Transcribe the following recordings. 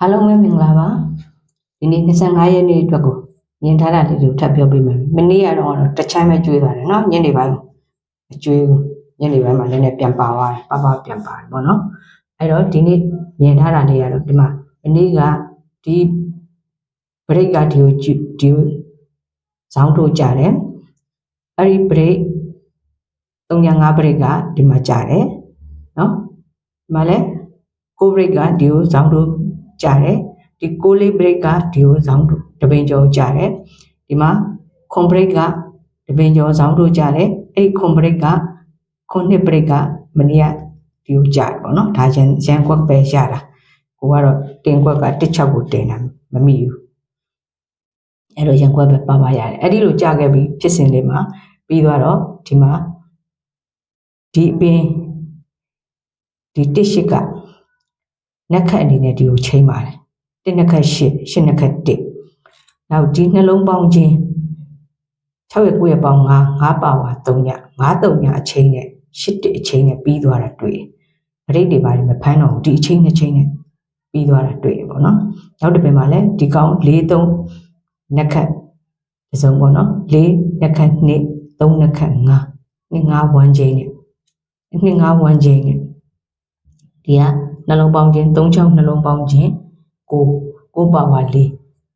အားလုံးပဲမင်္ဂလာပါဒီနေ့25ရက်နေ့အတွက်ကိုမြင်ထားတာလေးတွေကိုထပ်ပြောပြမယ်မနေ့ကတော့တချမ်းပဲကျွေးသွားတယ်เนาะညနေပိုင်းအကျွေးဘူးညနေပိုင်းမှာလည်းလည်းပြန်ပါသွားတယ်ပပပြန်ပါတယ်ပေါ့နော်အဲ့တော့ဒီနေ့မြင်ထားတာလေးကတော့ဒီမှာမနေ့ကဒီ break ကဒီကိုဒီကိုဇောင်းထိုးကြတယ်အဲ့ဒီ break 305 break ကဒီမှာကြတယ်เนาะဒီမှာလည်းကို break ကဒီကိုဇောင်းထိုး ကြတယ်ဒီကိုလေး break ကဒီကိုဇောင်းထိုးတပင်ကျော်ကြတယ်ဒီမှာခွန် break ကတပင်ကျော်ဇောင်းထိုးကြတယ်အဲ့ဒီခွန် break ကခွန်နှစ် break ကမနေ့ကဒီကိုကြတယ်ပေါ့နော်ဒါချင်ရန်ကွက်ပဲရတာကိုကတော့တင်ကွက်က16ကိုတင်တာမမိဘူးအဲ့တော့ရန်ကွက်ပဲပါပါရတယ်အဲ့ဒီလိုကြာခဲ့ပြီးဖြစ်စဉ်လေးမှာပြီးသွားတော့ဒီမှာဒီအပင်ဒီတစ်ရှိက နက်ခတ်အနေနဲ့ဒီကိုချိန်ပါတယ်တစ်နက်ခတ်ရှစ်ရှစ်နက်ခတ်တစ်နောက်ဒီနှလုံးပေါင်းခြင်း6ရက်9ရက်ပေါင်း9 9ပါဝါ3ည9 3ညအချိန်နဲ့8တစ်အချိန်နဲ့ပြီးသွားတာတွေ့တယ်ပရိတ်တွေပါတယ်မဖမ်းတော့ဘူးဒီအချိန်နဲ့ချိန်နဲ့ပြီးသွားတာတွေ့တယ်ပေါ့နော်နောက်တစ်ပင်မှာလည်းဒီကောင်4 3နက်ခတ်ဒီစုံပေါ့နော်4နက်ခတ်2 3နက်ခတ်5နှစ်5ဝမ်းချိန်နဲ့နှစ်5ဝမ်းချိန်နဲ့ ဒီကနှလုံးပေါင်းခြင်း3ချောင်းနှလုံးပေါင်းခြင်း9 9ပါဝါ4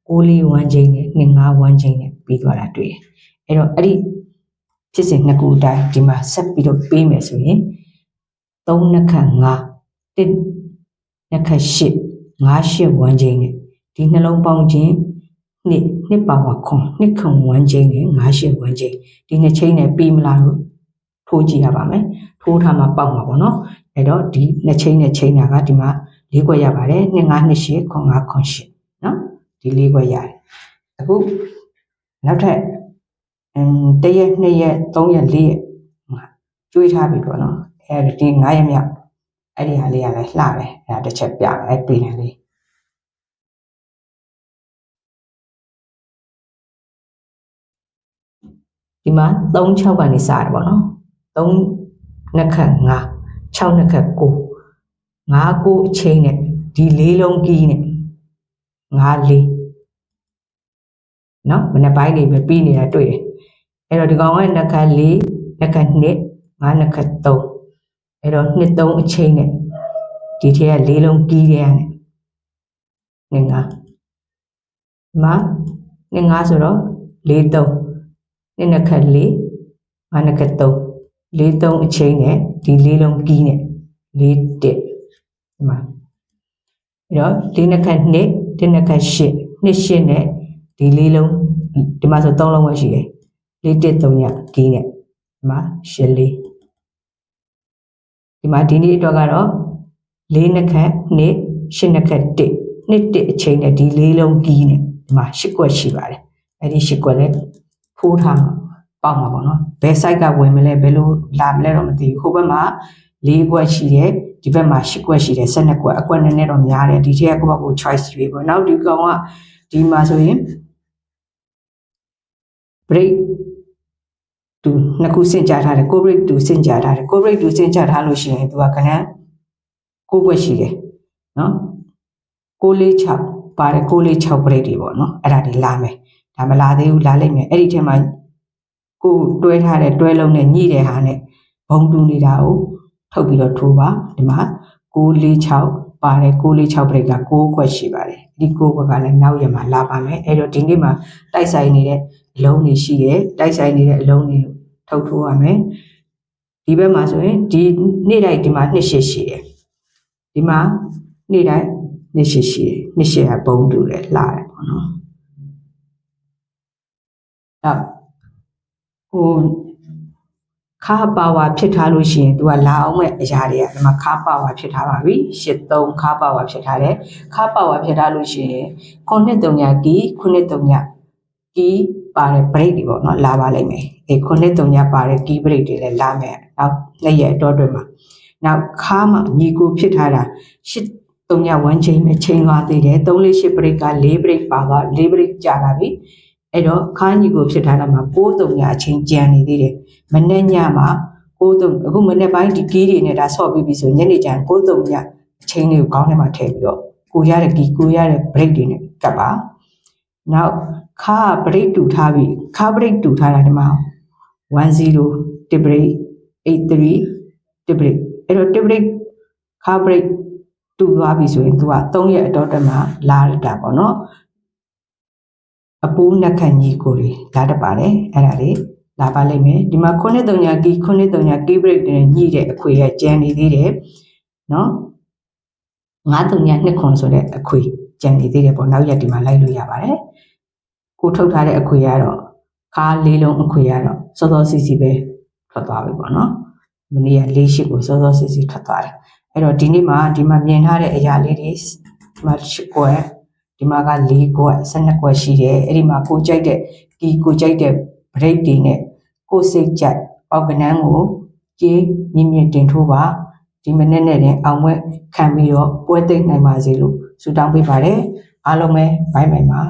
6လေးဝမ်းချိန်နဲ့နှစ်5ဝမ်းချိန်နဲ့ပြီးသွားတာတွေ့တယ်အဲ့တော့အဲ့ဒီဖြစ်စဉ်နှစ်ခုအတိုင်းဒီမှာဆက်ပြီးတော့ပေးမယ်ဆိုရင်3နှစ်ခတ်5 1နှစ်ခတ်8 5 8ဝမ်းချိန်နဲ့ဒီနှလုံးပေါင်းခြင်းနှစ်နှစ်ပါဝါခွန်နှစ်ခွန်ဝမ်းချိန်နဲ့5 8ဝမ်းချိန်ဒီနှစ်ချိန်နဲ့ပြီးမလားလို့ထိုးကြည့်ရပါမယ်ထိုးထားမှပေါက်မှာပေါ့နော် အဲ့တော့ဒီနှစ်ချိန်နဲ့ချိန်တာကဒီမှာ၄ခွက်ရပါတယ်2 5 2 8ခွန်5ခွန်8နော်ဒီ၄ခွက်ရတယ်အခုနောက်ထပ်အမ်တရက်2ရက်3ရက်4ရက်ကျွေးထားပြီပေါ့နော်အဲ့ဒီ9ရက်မြောက်အဲ့ဒီဟာလေးကလည်းလှတယ်အဲ့ဒါတစ်ချက်ပြမယ်အဲ့ပြင်တယ်လေးဒီမှာ3 6ကနေစရတယ်ပေါ့နော်3နှစ်ခတ်5 6နှစ်ခတ်9 5 9အချိန်နဲ့ဒီလေးလုံးကီးနဲ့5လေးနော်မနေ့ပိုင်းနေပဲပြီးနေတာတွေ့တယ်အဲ့တော့ဒီကောင်ကနှစ်ခတ်4နှစ်ခတ်2 5နှစ်ခတ်3အဲ့တော့နှစ်3အချိန်နဲ့ဒီထဲကလေးလုံးကီးတဲ့ရတယ်နှစ်5ဒီမှာနှစ်5ဆိုတော့4 3နှစ်နှစ်ခတ်4 5နှစ်ခတ်3 4 3အချိန်နဲ့ဒီလေးလုံးကီးနဲ့4 1ဒီမှာအဲ့တော့ဒီနှစ်ခတ်2ဒီနှစ်ခတ်8နှစ်8နဲ့ဒီလေးလုံးဒီမှာဆို3လုံးပဲရှိတယ်4 1 3ညကီးနဲ့ဒီမှာ8လေးဒီမှာဒီနေ့အတွက်ကတော့၄နှစ်ခတ်2 8နှစ်ခတ်1နှစ်1အချိန်နဲ့ဒီလေးလုံးကီးနဲ့ဒီမှာ8ကွက်ရှိပါတယ်အဲ့ဒီ8ကွက်လည်းဖိုးထားမှာ ပေါက်မှာပေါ့နော်ဘယ် site ကဝင်မလဲဘယ်လိုလာမလဲတော့မသိဘူးဟိုဘက်မှာ၄ကွက်ရှိတယ်ဒီဘက်မှာ၈ကွက်ရှိတယ်၁၂ကွက်အကွက်နည်းနည်းတော့များတယ်ဒီထက်ကကိုယ့်ဘက်ကို choice ရွေးပေါ့နောက်ဒီကောင်ကဒီမှာဆိုရင် break တူနှစ်ခုစင်ကြထားတယ်ကို break တူစင်ကြထားတယ်ကို break တူစင်ကြထားလို့ရှိရင်သူကကဏ္ဍကိုကွက်ရှိတယ်နော်646ပါတယ်646 break တွေပေါ့နော်အဲ့ဒါတွေလာမယ်ဒါမလာသေးဘူးလာလိမ့်မယ်အဲ့ဒီထဲမှာ ကိုတွဲထားတဲ့တွဲလုံးနဲ့ညှိတဲ့ဟာနဲ့ဘုံတူနေတာကိုထုတ်ပြီးတော့ထိုးပါဒီမှာ646ပါတယ်646 break က6ခွက်ရှိပါတယ်ဒီ6ခွက်ကလည်းနောက်ရမှာလာပါမယ်အဲ့တော့ဒီနေ့မှာတိုက်ဆိုင်နေတဲ့အလုံးတွေရှိတယ်တိုက်ဆိုင်နေတဲ့အလုံးတွေထုတ်ထိုးရမယ်ဒီဘက်မှာဆိုရင်ဒီနေ့တိုင်းဒီမှာနှစ်ရှစ်ရှိတယ်ဒီမှာနေ့တိုင်းနှစ်ရှစ်ရှိတယ်နှစ်ရှစ်ကဘုံတူတယ်လှတယ်ပေါ့နော်အဲ့ ဟိုခါပါဝါဖြစ်ထားလို့ရှိရင် तू ကလာအောင်မဲ့အရာတွေကဒီမှာခါပါဝါဖြစ်ထားပါပြီ83ခါပါဝါဖြစ်ထားတယ်ခါပါဝါဖြစ်ထားလို့ရှိရင်ခုနှစ်တုံညာကီခုနှစ်တုံညာကီပါတဲ့ break တွေပေါ့နော်လာပါလိမ့်မယ်အဲခုနှစ်တုံညာပါတဲ့ key break တွေလည်းလာမယ်နောက်လက်ရဲ့အတွတွေမှာနောက်ခါမှာညီကိုဖြစ်ထားတာ8တုံညာ1 chain နဲ့ chain သွားသေးတယ်3 4 8 break က4 break ပါသွား4 break ကြာလာပြီ အဲ့တော့ခါညီကိုဖြစ်ထားတာမှာ6တုံညာအချိန်ကြံနေသေးတယ်မနေ့ညမှာ6တုံအခုမနေ့ပိုင်းဒီကီးတွေနဲ့ဒါဆော့ပြီးပြီဆိုညနေကျရင်6တုံညာအချိန်လေးကိုခေါင်းထဲမှာထည့်ပြီးတော့ကိုရတဲ့ကီကိုရတဲ့ break တွေနဲ့ကပ်ပါနောက်ခါက break တူထားပြီခါ break တူထားတာဒီမှာ10တစ် break 83တစ် break အဲ့တော့တစ် break ခါ break တူသွားပြီဆိုရင် तू က3ရက်အတော်တက်မှာလာတာပေါ့နော် အပူးနှက်ခန့်ကြီးကိုတွေလာတတ်ပါတယ်အဲ့ဒါလေးလာပါလိမ့်မယ်ဒီမှာ9 3ကီ9 3ကီ break တွေနဲ့ညှိတဲ့အခွေရကျန်နေသေးတယ်နော်9 3ည2ခွန်ဆိုတဲ့အခွေကျန်နေသေးတယ်ပေါ့နောက်ရက်ဒီမှာလိုက်လို့ရပါတယ်ကိုထုတ်ထားတဲ့အခွေကတော့ခါလေးလုံးအခွေကတော့စောစောစီစီပဲထွက်သွားပြီပေါ့နော်မနေ့က၄ရှိကိုစောစောစီစီထွက်သွားတယ်အဲ့တော့ဒီနေ့မှာဒီမှာမြင်ထားတဲ့အရာလေးတွေဒီမှာ8ကွက် ဒီမှာက4ကွက်12ကွက်ရှိတယ်အဲ့ဒီမှာကိုကြိုက်တဲ့ဒီကိုကြိုက်တဲ့ break တွေနဲ့ကိုစိတ်ကြိုက်အောက်ကနန်းကိုကြေးမြင့်မြင့်တင်ထိုးပါဒီမနေ့နဲ့တင်အောင်ပွဲခံပြီးတော့ပွဲသိမ့်နိုင်ပါစေလို့ဆုတောင်းပေးပါတယ်အားလုံးပဲဘိုင်ဘိုင်ပါ